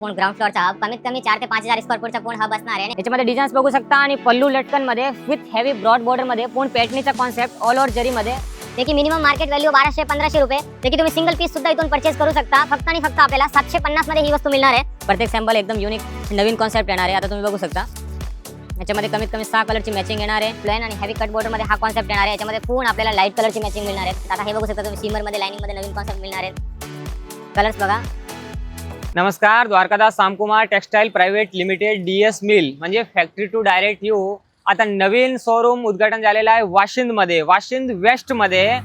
पूर्ण ground फ्लोअरचा hub कमीत कमी चार ते पाच हजार स्क्वेअर फूटचा पूर्ण हब असणार आहे आणि याच्यामध्ये डिझाईन्स बघू शकता आणि पल्लू लटकनमध्ये विथ हेवी ब्रॉड बॉर्डरमध्ये पूर्ण पेटणीचा कॉन्सेप्ट ऑल ओव्हर जरी मध्ये. देखील मिनिमम मार्केट व्हॅल्यू बाराशे पंधराशे रुपये. देखील की तुम्ही सिंगल पीस सुद्धा इथून परचेस करू शकता. फक्त आणि फक्त आपल्याला सातशे पन्नासमध्ये ही वस्तू मिळणार आहे. प्रत्येक सॅम्पल एकदम युनिक नवीन कॉन्सेप्ट येणार आहे. आता तुम्ही बघू शकता. याच्यामध्ये कमीत कमी सहा कलरची मॅचिंग येणार आहे. प्लेन आणि हेवी कट बॉर्डरमध्ये हा कॉन्सेप्ट येणार आहे. याच्यामध्ये पूर्ण आपल्याला लाइट कलरची मॅचिंग मिळणार आहे. आता हे बघू शकता तुम्ही सिमरमध्ये लाइनिंगमध्ये नवीन कॉन्सेप्ट मिळणार आहे. कलर्स बघा. नमस्कार Dwarkadas Samkumar textile private limited D S mill. म्हणजे फॅक्टरी टू डायरेक्ट यू. आता नवीन शोरूम उद्घाटन झालेलं आहे वाशिंदमध्ये. वाशिंद वेस्टमध्ये.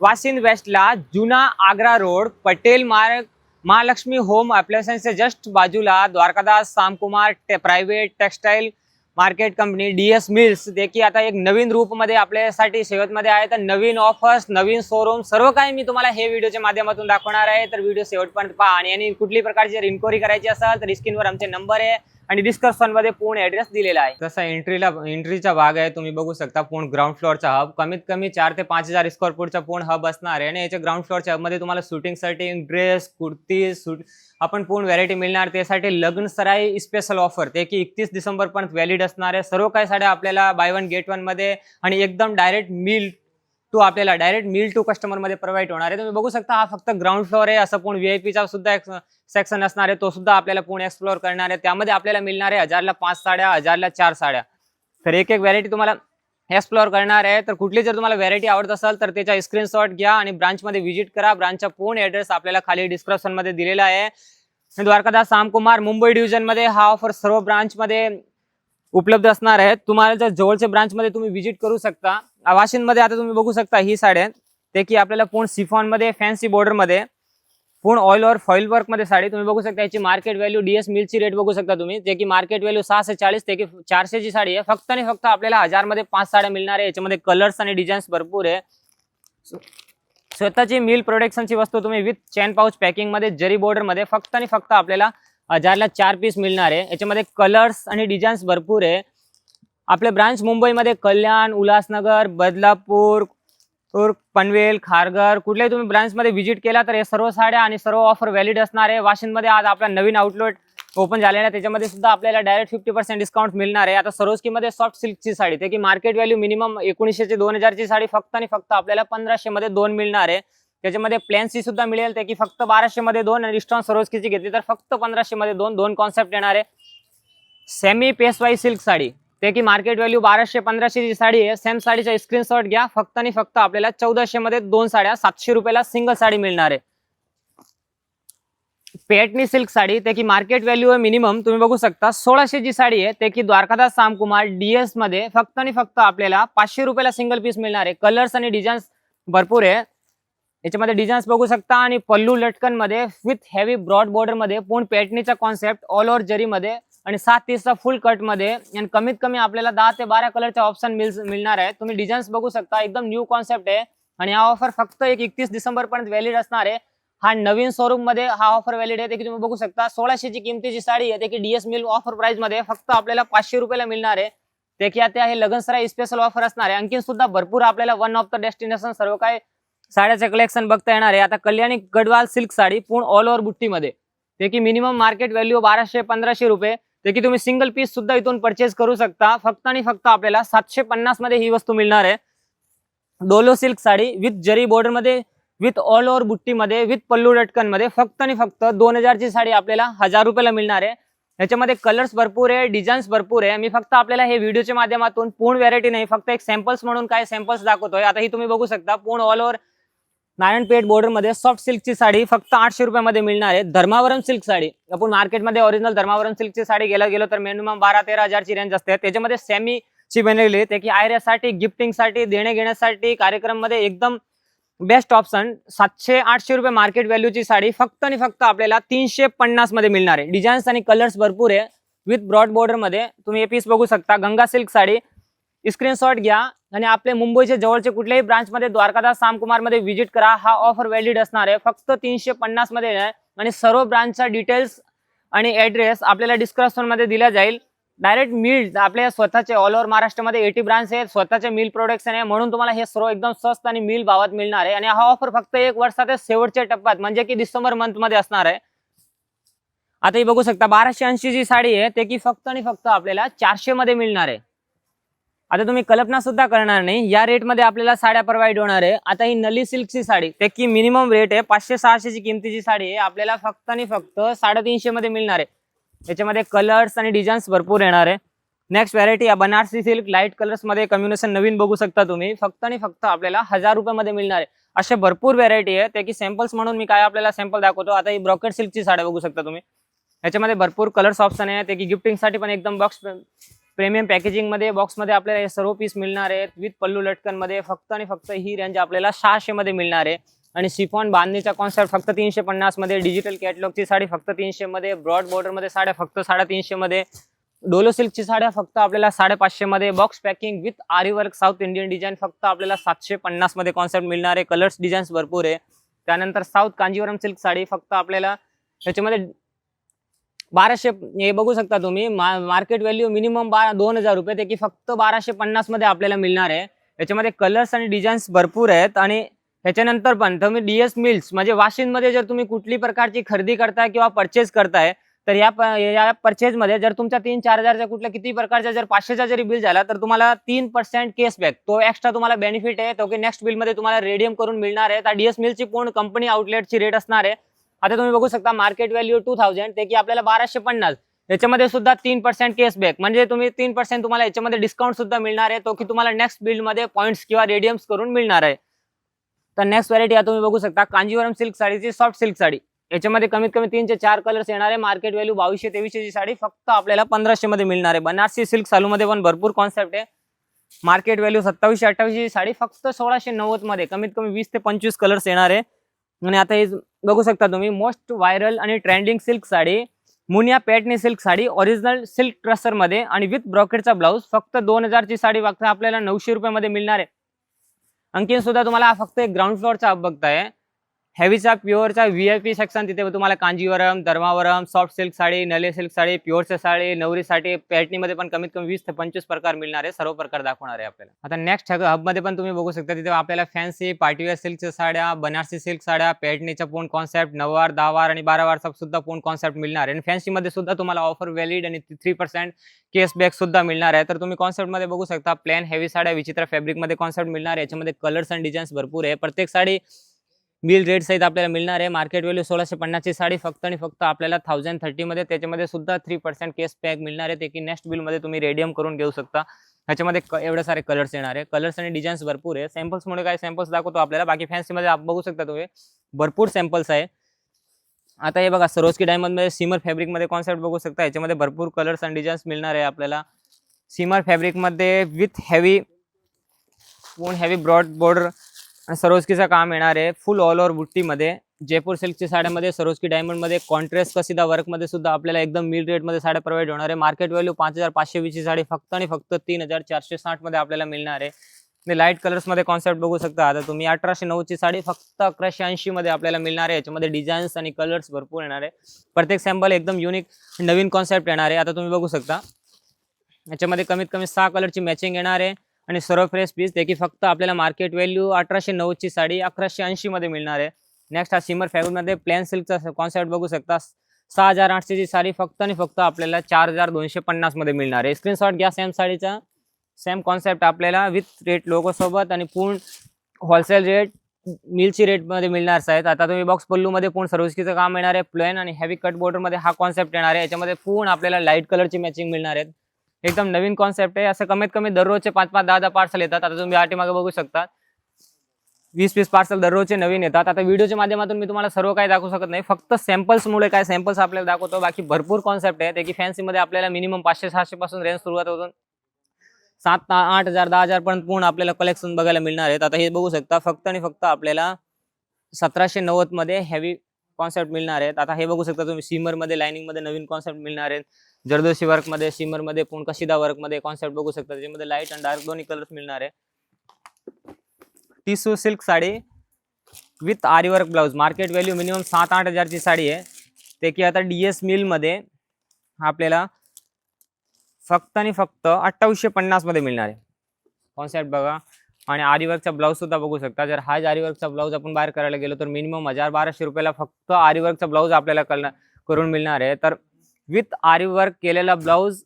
वाशिंद वेस्टला जुना आग्रा रोड पटेल मार्ग महालक्ष्मी होम अप्लायन्सच्या जस्ट बाजूला द्वारकादास सामकुमार टे private textile market company D S mills देखील आता एक नवीन रूपमध्ये आपल्यासाठी सेवतमध्ये आहे. तर नवीन ऑफर्स नवीन शोरूम सर्व काही मी तुम्हाला हे व्हिडिओच्या माध्यमातून दाखवणार आहे. तर व्हिडिओ शेवटपर्यंत पहा. आणि कुठली प्रकारची जर इन्क्वायरी करायची असेल तर स्क्रीनवर आमचे नंबर आहे. आणि डिस्कशनमध्ये पूर्ण ऍड्रेस दिलेला आहे. तसा एंट्रीला एंट्रीचा भाग आहे तुम्ही बघू शकता पूर्ण ग्राउंड फ्लोअरचा हब कमीत कमी चार ते पाच हजार स्क्वेअर फूटचा पूर्ण हब असणार आहे. आणि याच्या ग्राउंड फ्लोअरच्या हबमध्ये तुम्हाला शूटिंगसाठी ड्रेस कुर्ती सूट आपण पूर्ण व्हरायटी मिळणार. त्यासाठी लग्न सराई स्पेशल ऑफर ते की एकतीस डिसेंबर पर्यंत व्हॅलिड असणार आहे. सर्व काही साड्या आपल्याला बाय वन गेट वनमध्ये आणि एकदम डायरेक्ट मिल तो आपल्याला डायरेक्ट मिल टू कस्टमरमध्ये प्रोव्हाइड होणार आहे. तुम्ही बघू शकता हा फक्त ग्राउंड फ्लोअर आहे. असं पूर्ण व्हीआयपीचा सुद्धा एक सेक्शन असणार आहे. तो सुद्धा आपल्याला पूर्ण एक्सप्लोअर करणार आहे. त्यामध्ये आपल्याला मिळणार आहे हजारला पाच साड्या हजारला चार साड्या. तर एक एक व्हरायटी तुम्हाला एक्सप्लोअर करणार आहे. तर कुठली जर तुम्हाला व्हरायटी आवडत असेल तर त्याचा स्क्रीनशॉट घ्या आणि ब्रांचमध्ये व्हिजिट करा. ब्रांचचा पूर्ण ऍड्रेस आपल्याला खाली डिस्क्रिप्शनमध्ये दिलेला आहे. द्वारकादास सामकुमार मुंबई डिव्हिजनमध्ये हा ऑफर सर्व ब्रांचमध्ये उपलब्ध असणार आहे. तुम्हाला जर जवळच्या ब्रांच मध्ये तुम्ही व्हिजिट करू शकता वाशिंदमध्ये आता तुम्ही बघू शकता ही साड्या ते की आपल्याला पूर्ण सिफॉनमध्ये फॅन्सी बॉर्डरमध्ये पूर्ण ऑइल और फॉईल वर्कमध्ये साडी. तुम्ही बघू शकता याची मार्केट व्हॅल्यू डीएस मिलची रेट बघू शकता तुम्ही. जे की मार्केट व्हॅल्यू सहाशे चाळीस ते की चारशेची साडी आहे. फक्त आणि फक्त आपल्याला हजारमध्ये पाच साड्या मिळणार आहे. याच्यामध्ये कलर्स आणि डिझाईन्स भरपूर आहे. स्वतःची मिल प्रोडक्शनची वस्तू तुम्ही विथ चेन पाऊच पॅकिंगमध्ये जरी बॉर्डरमध्ये फक्त आणि फक्त आपल्याला हजारला चार पीस मिळणार आहे. याच्यामध्ये कलर्स आणि डिझाईन्स भरपूर आहे. आपले ब्रांच मुंबईमध्ये कल्याण उल्हासनगर बदलापूर पनवेल खारघर कुठल्याही तुम्ही ब्रांचमध्ये व्हिजिट केला तर हे सर्व साड्या आणि सर्व ऑफर व्हॅलिड असणार आहे. वाशिंदमध्ये आज आपला नवीन आउटलेट ओपन झालेला आहे. त्याच्यामध्ये सुद्धा आपल्याला डायरेक्ट फिफ्टी पर्सेंट डिस्काउंट मिळणार आहे. आता सरोजकीमध्ये सॉफ्ट सिल्कची साडी ते की मार्केट व्हॅल्यू मिनिमम एकोणीसशे दोन हजारची साडी फक्त आणि फक्त आपल्याला पंधराशे मध्ये दोन मिळणार आहे. त्याच्यामध्ये प्लॅनची सुद्धा मिळेल ते की फक्त बाराशे मध्ये दोन आणि रिस्टॉन सरोजकीची घेतली तर फक्त पंधराशे मध्ये दोन दोन कॉन्सेप्ट येणार आहे. सेमी पेसवाई सिल्क साडी. त्याची मार्केट व्हॅल्यू बाराशे पंधराशे जी साडी आहे सेम साडीचा स्क्रीनशॉट घ्या. फक्त आणि फक्त आपल्याला चौदाशे मध्ये दोन साड्या सातशे रुपयाला सिंगल साडी मिळणार आहे. पेटनी सिल्क साडी ते की मार्केट व्हॅल्यू आहे मिनिमम तुम्ही बघू शकता. सोळाशे जी साडी आहे ते की द्वारकादास सामकुमार डीएसमध्ये फक्त आणि फक्त आपल्याला पाचशे रुपयाला सिंगल पीस मिळणार आहे. कलर्स आणि डिझाईन्स भरपूर आहे. याच्यामध्ये डिझाईन्स बघू शकता आणि पल्लू लटकनमध्ये विथ हेवी ब्रॉड बॉर्डरमध्ये पूर्ण पेटणीचा कॉन्सेप्ट ऑल ओव्हर जरी मध्ये आणि सात तीसचा फुल कटमध्ये आणि कमीत कमी आपल्याला दहा ते बारा कलरचे ऑप्शन मिळणार आहे. तुम्ही डिझाईन्स बघू शकता. एकदम न्यू कॉन्सेप्ट आहे. आणि हा ऑफर फक्त एक एकतीस डिसेंबर पर्यंत व्हॅलिड असणार आहे. हा नवीन शोरूममध्ये हा ऑफर व्हॅलिड आहे. ते की तुम्ही बघू शकता. सोळाशेची किमतीची साडी आहे ते की डीएस मिल ऑफर प्राइसमध्ये फक्त आपल्याला पाचशे रुपयाला मिळणार आहे. ते की आता हे लगनसराय स्पेशल ऑफर असणार आहे. आणखी सुद्धा भरपूर आपल्याला वन ऑफ द डेस्टिनेशन सर्व काय साड्याचे कलेक्शन बघता येणार आहे. आता कल्याणी गडवाल सिल्क साडी पूर्ण ऑल ओव्हर बुट्टीमध्ये. ते की मिनिमम मार्केट व्हॅल्यू बाराशे पंधराशे रुपये. ते की तुम्ही सिंगल पीस सुद्धा इथून परचेस करू शकता. फक्त आणि फक्त आपल्याला सातशे पन्नासमध्ये ही वस्तू मिळणार आहे. डोलो सिल्क साडी विथ जरी बॉर्डरमध्ये विथ ऑल ओव्हर बुट्टीमध्ये विथ पल्लू लटकनमध्ये फक्त आणि फक्त दोन हजारची साडी आपल्याला हजार रुपयाला मिळणार आहे. याच्यामध्ये कलर्स भरपूर आहे डिझाईन्स भरपूर आहे. मी फक्त आपल्याला हे व्हिडिओच्या माध्यमातून पूर्ण व्हरायटी नाही फक्त एक सॅम्पल्स म्हणून काय सॅम्पल्स दाखवतोय. आता ही तुम्ही बघू शकता पूर्ण ऑल ओव्हर नारायणपेठ बॉर्डरमध्ये सॉफ्ट सिल्कची साडी फक्त आठशे रुपयामध्ये मिळणार आहे. धर्मावरम सिल्क साडी. आपण मार्केटमध्ये ओरिजिनल धर्मावरम सिल्कची साडी गेलं गेलो तर मिनिमम बारा तेरा हजारची रेंज असते. त्याच्यामध्ये सेमी ची बनवली ते की आयऱ्यासाठी गिफ्टिंगसाठी देणे घेण्यासाठी कार्यक्रममध्ये एकदम बेस्ट ऑप्शन सातशे आठशे रुपये मार्केट व्हॅल्यूची साडी फक्त आणि फक्त आपल्याला तीनशे पन्नासमध्ये मिळणार आहे. डिझाईन्स आणि कलर्स भरपूर आहे. विथ ब्रॉड बॉर्डरमध्ये तुम्ही हे पीस बघू शकता. गंगा सिल्क साडी. स्क्रीनशॉट घ्या. आणि आपले मुंबईच्या जवळचे कुठल्याही ब्रांच मध्ये द्वारकादास सामकुमारमध्ये व्हिजिट करा. हा ऑफर व्हॅलिड असणार आहे. फक्त तीनशे पन्नासमध्ये आहे. आणि सर्व ब्रांचचा डिटेल्स आणि ॲड्रेस आपल्याला डिस्क्रिप्शनमध्ये दिला जाईल. डायरेक्ट मिल आपल्या स्वतःचे ऑल ओव्हर महाराष्ट्रामध्ये एटी ब्रांच आहे स्वतःचे मिल प्रोडक्शन आहे. म्हणून तुम्हाला हे सर्व एकदम स्वस्त आणि मिल भावात मिळणार आहे. आणि हा ऑफर फक्त एक वर्षाच्या शेवटच्या टप्प्यात म्हणजे की डिसेंबर मंथमध्ये असणार आहे. आता ही बघू शकता बाराशे ऐंशी जी साडी आहे ते की फक्त आणि फक्त आपल्याला चारशे मध्ये मिळणार आहे. आता तुम्ही कल्पना सुद्धा करणार नाही. या रेटमध्ये आपल्याला साड्या प्रोव्हाइड होणार आहे. आता ही नली सिल्कची साडी त्याची मिनिमम रेट आहे पाचशे सहाशेची किमतीची साडी आहे. आपल्याला फक्त आणि फक्त साडेतीनशे मध्ये मिळणार आहे. त्याच्यामध्ये कलर्स आणि डिझाईन्स भरपूर येणार आहे. नेक्स्ट व्हरायटी या बनारसी सिल्क लाइट कलर्समध्ये मध्ये नवीन बघू शकता तुम्ही. फक्त आणि फक्त आपल्याला हजार रुपयामध्ये मिळणार आहे. असे भरपूर व्हरायटी आहे. त्याची सॅम्पल्स म्हणून मी काय आपल्याला सॅम्पल दाखवतो. आता ही ब्रॉकेट सिल्कची साड्या बघू शकता तुम्ही. याच्यामध्ये भरपूर कलर्स ऑप्शन आहे. त्याची गिफ्टिंगसाठी पण एकदम बॉक्स प्रीमियम पॅकेजिंगमध्ये बॉक्समध्ये आपल्याला हे सर्व पीस मिळणार आहेत. विथ पल्लू लटकनमध्ये फक्त आणि फक्त ही रेंज आपल्याला सहाशेमध्ये मिळणार आहे. आणि सिफॉन बांधणीचा कॉन्सेप्ट फक्त तीनशे पन्नासमध्ये डिजिटल कॅटलॉगची साडी फक्त तीनशे मध्ये ब्रॉड बॉर्डरमध्ये साड्या फक्त साडेतीनशेमध्ये डोलो सिल्कची साड्या फक्त आपल्याला साडेपाचशेमध्ये box packing with aari work South Indian design फक्त आपल्याला सातशे पन्नासमध्ये कॉन्सेप्ट मिळणार आहे. कलर्स डिझाईन्स भरपूर आहे. त्यानंतर साऊथ कांजीवरम सिल्क साडी फक्त आपल्याला त्याच्यामध्ये बाराशे हे बघू शकता तुम्ही मार्केट व्हॅल्यू मिनिमम बारा दोन हजार रुपये ते की फक्त बाराशे पन्नासमध्ये आपल्याला मिळणार आहे. याच्यामध्ये कलर्स आणि डिझाईन्स भरपूर आहेत आणि ह्याच्यानंतर पण तुम्ही डीएस मिल्स म्हणजे वाशिंदमध्ये जर तुम्ही कुठली प्रकारची खरेदी करताय किंवा परचेस करताय तर या प- या परचेजमध्ये जर तुमच्या तीन चार हजारच्या कुठल्या किती प्रकारच्या जर पाचशेचा जरी बिल झाला तर तुम्हाला तीन पर्सेंट कॅशबॅक तो एक्स्ट्रा तुम्हाला बेनिफिट आहे. तो की नेक्स्ट बिलमध्ये तुम्हाला रेडियम करून मिळणार आहे. तर डीएस मिलची पूर्ण कंपनी आउटलेटची रेट असणार आहे. आता तुम्ही बघू शकता मार्केट व्हॅल्यू टू थाउजंड ते की आपल्याला बाराशे पन्नास. याच्यामध्ये सुद्धा तीन पर्सेंट केसबॅक म्हणजे तुम्ही तीन पर्सेंट तुम्हाला याच्यामध्ये डिस्काउंट सुद्धा मिळणार आहे. तो की तुम्हाला नेक्स्ट बिल्डमध्ये मध्ये पॉईंट्स किंवा रेडियम्स करून मिळणार आहे. तर नेक्स्ट व्हरायटी आता तुम्ही बघू शकता कांजीवरम सिल्क साडीची सॉफ्ट सिल्क साडी. याच्यामध्ये कमीत कमी तीन ते चार कलर्स येणार आहे. मार्केट व्हॅल्यू बावीसशे तेवीसशे ची साडी फक्त आपल्याला पंधराशे मध्ये मिळणार आहे. बनारसी सिल्क सालू मध्ये पण भरपूर कॉन्सेप्ट आहे. मार्केट व्हॅल्यू सत्तावीसशे अठ्ठावीसशे ची साडी फक्त सोळाशे नव्वदमध्ये कमीत कमी वीस ते पंचवीस कलर्स येणार आहे. आणि आता हे बघू शकता तुम्ही मोस्ट व्हायरल आणि trending silk sari Muniya Paithani silk sari original silk ट्रसरमध्ये आणि विथ ब्रॉकेटचा ब्लाऊज फक्त दोन हजारची साडी फक्त आपल्याला नऊशे रुपयामध्ये मिळणार आहे. आणखीन सुद्धा तुम्हाला फक्त एक ग्राउंड फ्लोअरचा बघताय. हेवीचा प्युअरचा व्ही आय पी सेक्शन तिथे तुम्हाला कांजीवरम धर्मावरम सॉफ्ट सिल्क साडी नले सिल्क साडी प्युअरच्या साडी नवरीसाठी पॅटनीमध्ये पण कमीत कमी वीस ते पंचवीस प्रकार मिळणार आहे. सर्व प्रकार दाखवणार आहे आपल्याला. आता नेक्स्ट हबमध्ये पण तुम्ही बघू शकता तिथे आपल्याला फॅन्सी पार्टीवेअर सिल्कच्या साड्या बनारसी सिल्क साड्या पॅटनीच्या पूर्ण कॉन्सेप्ट नऊवार दहावार आणि बारावार सुद्धा पूर्ण कॉन्सेप्ट मिळणार आहे. आणि फॅन्सीमध्ये सुद्धा तुम्हाला ऑफर व्हॅलिड आणि थ्री पर्सेंट केसबॅक सुद्धा मिळणार आहे. तर तुम्ही कॉन्सेप्टमध्ये बघू शकता प्लॅन हेवी साड्या विचित्र फॅब्रिकमध्ये कॉन्सेप्ट मिळणार आहे. याच्यामध्ये कलर्स आणि डिझाईन्स भरपूर आहे. प्रत्येक साडी बिल रेट सहित आपल्याला मिळणार आहे. मार्केट व्हॅल्यू सोळाशे पन्नासची साडी फक्त आणि फक्त आपल्याला थाउजंड थर्टीमध्ये त्याच्यामध्ये सुद्धा थ्री पर्सेंट केस पॅक मिळणार आहे. ते की नेक्स्ट बिलमध्ये तुम्ही रेडियम करून घेऊ शकता. ह्याच्यामध्ये एवढे सारे कलर्स येणार आहे. कलर्स आणि डिझाईन्स भरपूर आहे. सॅम्पल्समुळे काय? सॅम्पल्स दाखवतो आपल्याला. बाकी फॅन्सीमध्ये आप बघू शकता तुम्ही. भरपूर सॅम्पल्स आहे. आता हे बघा सरोस्की डायमंडमध्ये सिमर फॅब्रिकमध्ये कॉन्सेप्ट बघू शकता. याच्यामध्ये भरपूर कलर्स आणि डिझाईन्स मिळणार आहे आपल्याला. सिमर फॅब्रिकमध्ये विथ हेवी पूर्ण हेवी ब्रॉड बॉर्डर सरोजकीचं काम येणार आहे. फुल ऑल ओव्हर बुट्टीमध्ये. जयपूर सिल्कच्या साड्यामध्ये सरोजकी डायमंडमध्ये कॉन्ट्रेस्ट कसिदा वर्कमध्ये सुद्धा आपल्याला एकदम मिड रेटमध्ये साड्या प्रोव्हाइड होणार आहे. मार्केट व्हॅल्यू पाच हजार पाचशे वीसची साडी फक्त आणि फक्त तीन हजार चारशे साठमध्ये आपल्याला मिळणार आहे. लाइट कलर्समध्ये कॉन्सेप्ट बघू शकता. आता तुम्ही अठराशे नऊची साडी फक्त अकराशे ऐंशीमध्ये आपल्याला मिळणार आहे. याच्यामध्ये डिझाईन्स आणि कलर्स भरपूर येणार आहे. प्रत्येक सॅम्पल एकदम युनिक नवीन कॉन्सेप्ट येणार आहे. आता तुम्ही बघू शकता. याच्यामध्ये कमीत कमी सहा कलरची मॅचिंग येणार आहे. आणि सर्व फ्रेश पीस ते की फक्त आपल्याला मार्केट व्हॅल्यू अठराशे नऊची साडी अकराशे ऐंशीमध्ये मिळणार आहे. नेक्स्ट हा सिमर फॅब्रिकमध्ये प्लॅन सिल्कचा कॉन्सेप्ट बघू शकता. सहा हजार आठशेची साडी फक्त आणि फक्त आपल्याला चार हजार दोनशे पन्नासमध्ये मिळणार आहे. स्क्रीनशॉट घ्या सेम साडीचा. सेम कॉन्सेप्ट आपल्याला विथ रेट लोगो सोबत आणि पूर्ण होलसेल रेट मिलची रेटमध्ये मिळणार आहेत आता तुम्ही बॉक्स पल्लूमध्ये पूर्ण सर्विसकीचं काम येणार आहे प्लेन आणि हेवी कट बॉर्डरमध्ये हा कॉन्सेप्ट येणार आहे. याच्यामध्ये पूर्ण आपल्याला लाइट कलरची मॅचिंग मिळणार आहेत एकदम नवीन कॉन्सेप्ट आहे. असं कमीत कमी दररोजचे पाच पाच दहा दहा पार्सल येतात. आता तुम्ही आठी मागे बघू शकता. वीस वीस पार्सल दररोजचे नवीन येतात. आता व्हिडिओच्या माध्यमातून मी तुम्हाला सर्व काही दाखवू शकत नाही. फक्त सॅम्पल्समुळे काय सॅम्पल्स आपल्याला दाखवतो. बाकी भरपूर कॉन्सेप्ट आहे ते की फॅन्सीमध्ये आपल्याला मिनिमम पाचशे सहाशे पासून रेंज सुरुवात होतो सात आठ हजार दहा हजार पर्यंत पूर्ण आपल्याला कलेक्शन बघायला मिळणार आहेत. आता हे बघू शकता फक्त आणि फक्त आपल्याला सतराशे नव्वदमध्ये हेवी कॉन्सेप्ट मिळणार आहेत. आता हे बघू शकता तुम्ही सिमरमध्ये मध्ये लाइनिंगमध्ये नवीन कॉन्सेप्ट मिळणार आहेत. जरदोशी वर्कमध्ये सिमरमध्ये मध्ये पूर्ण कशिदा वर्कमध्ये कॉन्सेप्ट बघू शकता. त्याच्यामध्ये लाइट आणि डार्क दोन्ही कलर्स मिळणार आहे tissue silk sari with aari work blouse market value minimum सात आठ हजारची साडी आहे. ते की आता डी एस मिलमध्ये आपल्याला फक्त आणि फक्त अठ्ठावीसशे पन्नासमध्ये मिळणार आहे. कॉन्सेप्ट बघा. आणि आरीवर्कचा ब्लाऊज सुद्धा बघू शकता. जर हाच आरीवर्कचा ब्लाऊज आपण बाहेर करायला गेलो तर मिनिमम हजार बाराशे रुपयाला फक्त आरीवर्कचा ब्लाऊज आपल्याला कळणार करून मिळणार आहे. तर विथ आरीवर्क केलेला ब्लाऊज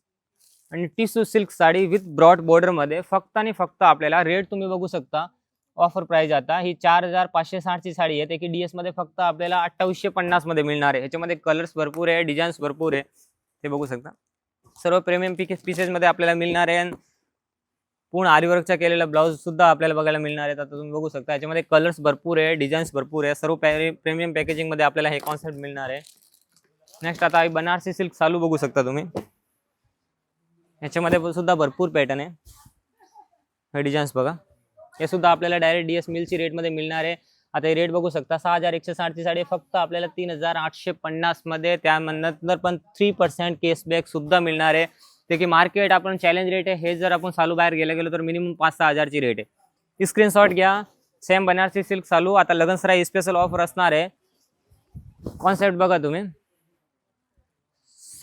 आणि tissue silk sari with broad बॉर्डरमध्ये फक्त आणि फक्त आपल्याला रेट तुम्ही बघू शकता. ऑफर प्राईज आता ही चार हजार पाचशे साठची साडी आहे. ते डी मध्ये फक्त आपल्याला अठ्ठावीसशे पन्नासमध्ये मिळणार आहे. ह्याच्यामध्ये कलर्स भरपूर आहे डिझाईन्स भरपूर आहे. ते बघू शकता. सर्व प्रेमियम पिके पीसेसमध्ये आपल्याला मिळणार आहे. आणि पूर्ण आरीवर्कचा केलेला ब्लाऊज सुद्धा आपल्याला बघायला मिळणार आहेत. आता तुम्ही बघू शकता याच्यामध्ये कलर्स भरपूर आहे डिझाईन्स भरपूर आहे. सर्व प्रीमियम पॅकेजिंगमध्ये आपल्याला हे कॉन्सेप्ट मिळणार आहे. नेक्स्ट आता बनारसी सिल्क चालू बघू शकता तुम्ही. याच्यामध्ये सुद्धा भरपूर पॅटर्न आहे. हे डिझाईन्स बघा. हे सुद्धा आपल्याला डायरेक्ट डी एस मिलची रेटमध्ये मिळणार आहे. आता हे रेट बघू शकता सहा हजार एकशे साठची साडी फक्त आपल्याला तीन हजार आठशे पन्नासमध्ये त्यानंतर पण थ्री पर्सेंट केसबॅक सुद्धा मिळणार आहे. ते की मार्केट आपण चॅलेंज रेट आहे हे जर आपण चालू बाहेर गेलं गेलो तर मिनिमम पाच सहा हजारची रेट आहे. स्क्रीनशॉट घ्या. सेम बनारसी सिल्क चालू. आता लगनसराई स्पेशल ऑफर असणार आहे. कॉन्सेप्ट बघा तुम्ही.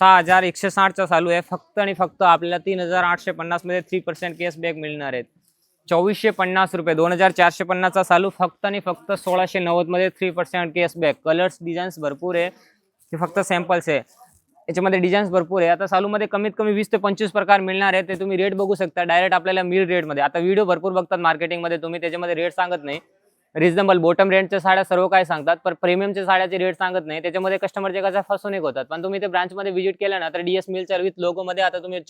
सहा हजार एकशे साठचा चालू आहे. फक्त आणि फक्त आपल्याला तीन हजार आठशे पन्नासमध्ये थ्री पर्सेंट कॅशबॅक मिळणार आहेत चोवीसशे पन्नास रुपये दोन हजार चारशे पन्नासचा चालू. फक्त आणि फक्त सोळाशे नव्वदमध्ये three percent cashback colours designs भरपूर आहे. ते फक्त सॅम्पल्स आहे. याच्यामध्ये डिझाईन्स भरपूर आहे. आता सालूमध्ये कमीत कमी वीस ते पंचवीस प्रकार मिळणार आहे ते तुम्ही रेट बघू शकता. डायरेक्ट आपल्याला मिड रेटमध्ये आता व्हिडिओ भरपूर बघतात मार्केटिंगमध्ये तुम्ही त्याच्यामध्ये रेट सांगत नाही. रिजनेबल बॉटम रेंटच्या साड्या सर्व काय सांगतात. पण प्रीमियमच्या साड्याचे रेट सांगत नाही. त्याच्यामध्ये कस्टमरचे कसं फसवणूक होतात. पण तुम्ही ते ब्रांचमध्ये व्हिजिट केलं ना तर डीएस मिलच्या विथ लोगोमध्ये आता तुम्ही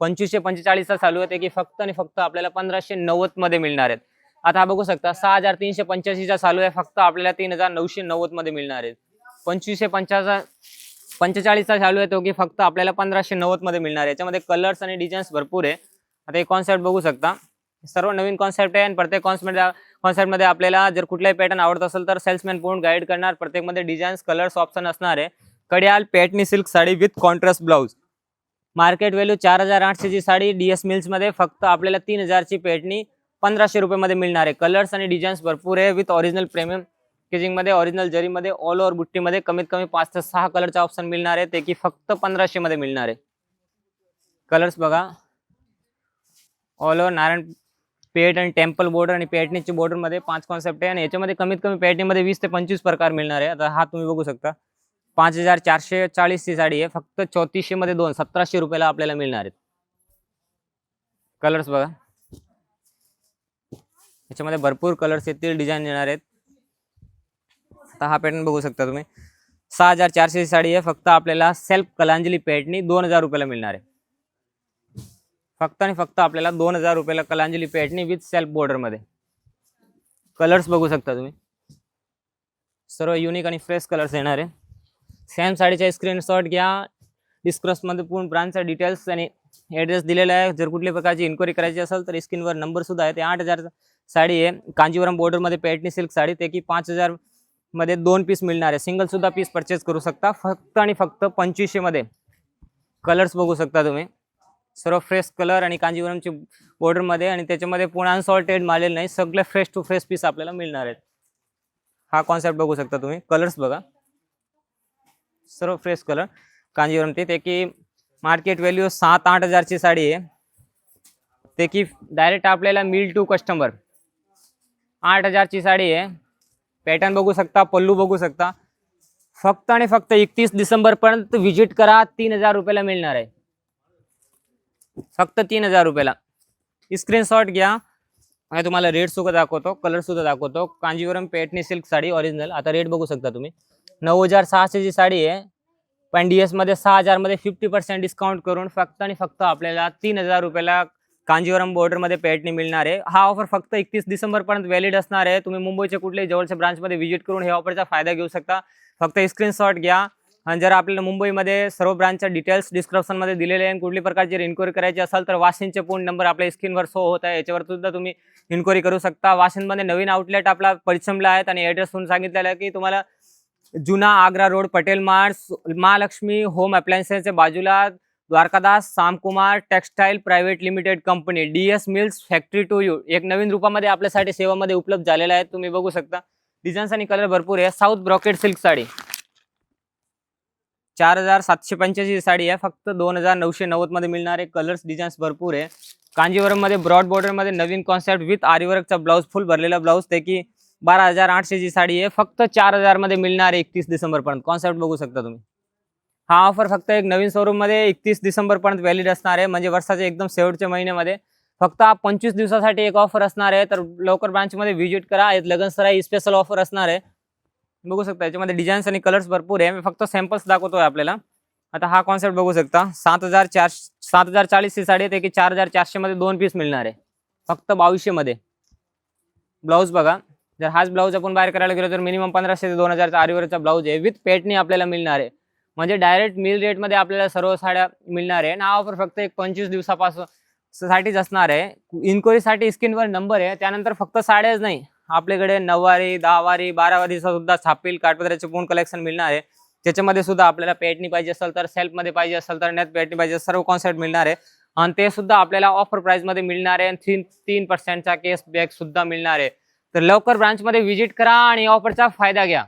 पंचवीसशे पंचेचाळीसचा चालू आहे. की फक्त आणि फक्त आपल्याला पंधराशे नव्वदमध्ये मिळणार आहेत. आता हा बघू शकता सहा हजार तीनशे पंच्याऐंशीचा चालू आहे. फक्त आपल्याला तीन हजार नऊशे नव्वदमध्ये मिळणार आहेत. पंचवीसशे पंचाचा पंचेचाळीसचा चालू आहे तो की फक्त आपल्याला पंधराशे नव्वदमध्ये मिळणार आहे. याच्यामध्ये कलर्स आणि डिझाईन्स भरपूर आहे. आता हे कॉन्सेप्ट बघू शकता. सर्व नवीन कॉन्सेप्ट आहे आणि प्रत्येक कॉन्सेप्ट कॉन्सेप्टमध्ये आपल्याला जर कुठलाही पॅटर्न आवडत असेल तर सेल्समॅन पूर्ण गाईड करणार. प्रत्येकमध्ये डिझाईन्स कलर्स ऑप्शन असणार आहे. Kadiyal Paithani silk sari with contrast blouse market value चार हजार आठशेची साडी डी एस मिल्समध्ये फक्त आपल्याला तीन हजारची पेटणी पंधराशे रुपयेमध्ये मिळणार आहे. कलर्स आणि डिझाईन्स भरपूर आहे विथ ऑरिजिनल प्रेमियम मध्ये ओरिजिनल जरीमध्ये ऑल ओव्हर बुट्टीमध्ये कमीत कमी पाच ते सहा कलरचा ऑप्शन मिळणार आहे. ते की फक्त पंधराशे मध्ये मिळणार आहे. कलर्स बघा. ऑल ओव्हर नारायण पेट आणि टेम्पल बॉर्डर आणि पेटणीची बॉर्डरमध्ये पाच कॉन्सेप्ट आहे आणि याच्यामध्ये कमीत कमी पेटणीमध्ये वीस ते पंचवीस प्रकार मिळणार आहे. आता हा तुम्ही बघू शकता. पाच हजार चारशे चाळीसची साडी आहे. फक्त चौतीसशे मध्ये दोन सतराशे रुपयाला आपल्याला मिळणार आहेत. कलर्स बघा. याच्यामध्ये भरपूर कलर्स येतील डिझाईन येणार आहेत. आता हा पॅटर्न बघू शकता तुम्ही. सहा हजार चारशेची साडी आहे. फक्त आपल्याला सेल्फ कलांजली पेटनी दोन हजार रुपयाला मिळणार आहे. फक्त आणि फक्त आपल्याला दोन हजार रुपयाला कलांजली पेटणी विथ सेल्फ बॉर्डरमध्ये कलर्स बघू शकता तुम्ही. सर्व युनिक आणि फ्रेश कलर्स येणार आहे. सेम साडीचा स्क्रीनशॉट घ्या. डिस्क्रसमध्ये पूर्ण ब्रांचचा डिटेल्स आणि ॲड्रेस दिलेला आहे. जर कुठल्या प्रकारची इन्क्वायरी करायची असेल तर स्क्रीनवर नंबर सुद्धा आहे. ते आठ हजार साडी आहे. कांजीवरम बॉर्डरमध्ये पेटनी सिल्क साडी. ते की पाच हजार मध्ये दोन पीस मिळणार आहे. सिंगल सुद्धा पीस परचेस करू शकता. फक्त आणि फक्त पंचवीसशे मध्ये. कलर्स बघू शकता तुम्ही. सर्व फ्रेश कलर आणि कांजीवरमची बॉर्डरमध्ये आणि त्याच्यामध्ये पुन्हा अनसॉल्टेड मारलेलं नाही. सगळे फ्रेश टू फ्रेश पीस आपल्याला मिळणार आहेत. हा कॉन्सेप्ट बघू शकता तुम्ही. कलर्स बघा. सर्व फ्रेश कलर कांजीवरम ते ते की मार्केट व्हॅल्यू सात आठ हजारची साडी आहे. ते की डायरेक्ट आपल्याला मिल टू कस्टमर आठ हजारची साडी आहे. पॅटर्न बघू शकता पल्लू बघू शकता. फक्त आणि फक्त एकतीस डिसेंबरपर्यंत व्हिजिट करा तीन हजार रुपयाला मिळणार आहे. फक्त तीन हजार रुपयाला. स्क्रीनशॉट घ्या. आणि तुम्हाला रेट सुद्धा दाखवतो कलर सुद्धा दाखवतो. कांजीवरम पेटणी सिल्क साडी ओरिजिनल आता रेट बघू शकता तुम्ही. नऊ हजार सहाशेची साडी आहे. पण डी एसमध्ये सहा हजारमध्ये फिफ्टी पर्सेंट डिस्काउंट करून फक्त आणि फक्त आपल्याला तीन हजार रुपयाला कांजीवरम बॉर्डरमध्ये पेटने मिळणार आहे. हा ऑफर फक्त एकतीस डिसेंबरपर्यंत व्हॅलिड असणार आहे. तुम्ही मुंबईच्या कुठल्याही जवळच्या ब्रांचमध्ये व्हिजिट करून हे ऑफरचा फायदा घेऊ शकता. फक्त स्क्रीनशॉट घ्या. आणि जर आपल्याला मुंबईमध्ये सर्व ब्रांचच्या डिटेल्स डिस्क्रिप्शनमध्ये दिलेले आहे आणि कुठली प्रकारची इन्क्वायरी करायची असेल तर वाशिंदचे फोन नंबर आपल्या स्क्रीनवर शो होत आहे. याच्यावर सुद्धा तुम्ही इन्क्वायरी करू शकता. वाशिंदमध्ये नवीन आउटलेट आपला परिश्रमला आहेत आणि ॲड्रेस म्हणून सांगितलेला आहे की तुम्हाला जुना आग्रा रोड पटेल मार्स महालक्ष्मी होम अप्लायन्सेसच्या बाजूला Dwarkadas Samkumar textile private limited company D S mills factory to you. एक नवीन रूपामध्ये आपल्यासाठी सेवामध्ये उपलब्ध झालेला आहे तुम्ही बघू शकता. डिझाईन्स आणि कलर भरपूर आहे. South brocade silk sari. चार हजार सातशे पंच्याऐंशी साडी आहे. फक्त दोन हजार नऊशे नव्वदमध्ये मिळणारे कलर्स डिझाईन्स भरपूर आहे. कांजीवरममध्ये ब्रॉड बॉर्डरमध्ये नवीन कॉन्सेप्ट विथ आरीवर्कचा ब्लाऊज फुल भरलेला ब्लाऊज ते की बारा हजार आठशेची साडी आहे. फक्त चार हजारमध्ये मिळणार आहे एकतीस डिसेंबरपर्यंत कॉन्सेप्ट बघू शकता तुम्ही. हा ऑफर फक्त एक नवीन शोरूममध्ये एकतीस डिसेंबरपर्यंत व्हॅलिड असणार आहे. म्हणजे वर्षाच्या एकदम शेवटच्या महिन्यामध्ये. फक्त हा पंचवीस दिवसासाठी एक ऑफर असणार आहे. तर लवकर ब्रांचमध्ये व्हिजिट करा. एक लगन स्पेशल ऑफर असणार आहे. बघू शकता याच्यामध्ये डिझाईन्स आणि कलर्स भरपूर आहे. मी फक्त सॅम्पल्स दाखवतोय आपल्याला. आता हा कॉन्सेप्ट बघू शकता. सात हजार चार सात हजार चाळीस ही साडी आहे. की चार हजार चारशे मध्ये दोन पीस मिळणार आहे. फक्त बावीसशे मध्ये. ब्लाऊज बघा. जर हाच ब्लाऊज आपण बाहेर करायला गेलो तर मिनिमम पंधराशे ते दोन हजारचा आरीवरचा ब्लाऊज आहे. विथ पेटनी आपल्याला मिळणार आहे. म्हणजे डायरेक्ट मिल रेटमध्ये आपल्याला सर्व साड्या मिळणार आहे. आणि हा ऑफर फक्त एक पंचवीस दिवसापासून साठीच असणार आहे. इन्क्वायरीसाठी स्क्रीनवर नंबर आहे. त्यानंतर फक्त साड्याच नाही. आपल्याकडे नऊवारी दहावारी बारावारीचा सुद्धा छापील काठपत्राचे पूर्ण कलेक्शन मिळणार आहे. त्याच्यामध्ये सुद्धा आपल्याला पेटणी पाहिजे असेल तर सेल्फमध्ये पाहिजे असेल तर नेट पेटणी पाहिजे सर्व कॉन्सेप्ट मिळणार आहे. आणि ते सुद्धा आपल्याला ऑफर प्राईजमध्ये मिळणार आहे. आणि तीन तीन पर्सेंटचा केस बॅक सुद्धा मिळणार आहे. तर लवकर ब्रांचमध्ये व्हिजिट करा आणि ऑफरचा फायदा घ्या.